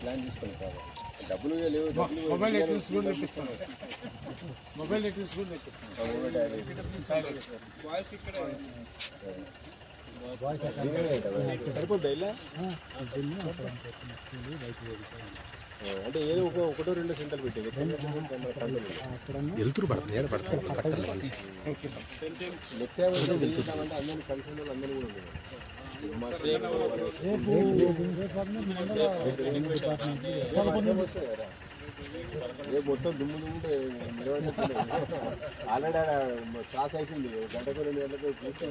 Plan తీసుకొని కాదు డబ్బులు లేవు మొబైల్ నెట్వర్క్స్ కూడా తెప్పిస్తాను మొబైల్ కూడా ఇలా? అంటే ఏదో ఒక ఒకటో రెండో సెంటర్లు పెట్టేది? వెళ్తురు పడుతుంది. ఏడ నెక్స్ట్ అందరినీ కలిసి అందరూ కూడా. మా రేపు మొత్తం దుమ్ము దుమ్ముంటే ఆల్రెడీ క్లాస్ అయిపోయింది గంటకు రెండు గంటలకు పూర్తి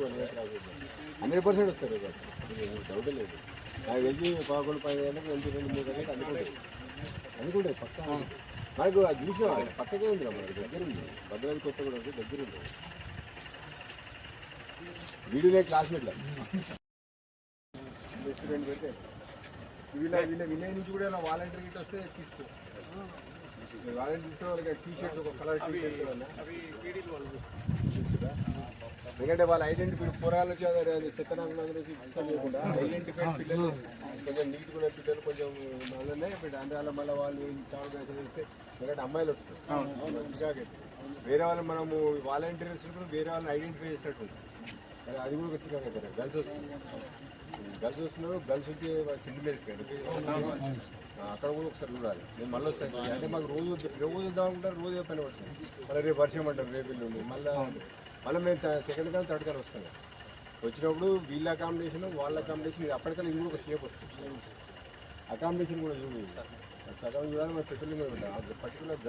హండ్రెడ్ పర్సెంట్ వస్తారు డౌట్ లేదు నాకు వెళ్ళి పదకొండు పది గంటలకు వెళ్తే రెండు మూడు గంటలకు అనుకుంటాయి అనుకుంటాయి పక్క మనకు అది చూసాం పక్కకే ఉంది మనకు దగ్గర ఉంది భద్రాద్రి కొత్త కూడా దగ్గర ఉంది వీడియోనే క్లాస్మేట్ల? రెస్టారెంట్ పెడితే. వీళ్ళ వీళ్ళ విలేజ్ నుంచి కూడా ఇలా వాలంటీర్ గిట్ వస్తే తీసుకో వాలంటీర్ తీసుకున్న వాళ్ళకి టీ షర్ట్స్ ఒక కలర్ టీ ఎందుకంటే వాళ్ళ ఐడెంటిఫై పొరాలు వచ్చి చెత్తనాలు లేకుండా ఐడెంటిఫైడ్ పిల్లలు కొంచెం నీట్ కూడా పిల్లలు కొంచెం ఇప్పుడు అందువల్ల మళ్ళీ వాళ్ళు చావు వేసి చేస్తే ఎందుకంటే అమ్మాయిలు వస్తారు. వేరే వాళ్ళు మనము వాలంటీర్స్ వేరే వాళ్ళని ఐడెంటిఫై చేసినట్టు అది కూడా చికాకు గర్ల్స్ వస్తుంది. గర్ల్స్ వస్తున్నారు గర్ల్స్ వచ్చి సెంటిమెంట్స్ కానీ అక్కడ కూడా ఒకసారి చూడాలి. నేను మళ్ళీ వస్తాను. అంటే మాకు రోజు రోజు వద్దాం అనుకుంటారు రోజు పని పడుతుంది మళ్ళీ రేపు వర్షం అంటారు రేపు ఉంది. మళ్ళీ మళ్ళీ మేము సెకండ్ కానీ థర్డ్ కానీ వస్తాం. వచ్చినప్పుడు వీళ్ళ అకామిడేషన్ వాళ్ళ అకామిడేషన్ అప్పటికల్లా ఇది కూడా ఒక షేప్ వస్తుంది. అకామిడేషన్ కూడా చూడు సగం చూడాలి మన పెట్రోలింగ్ కూడా పర్టికులర్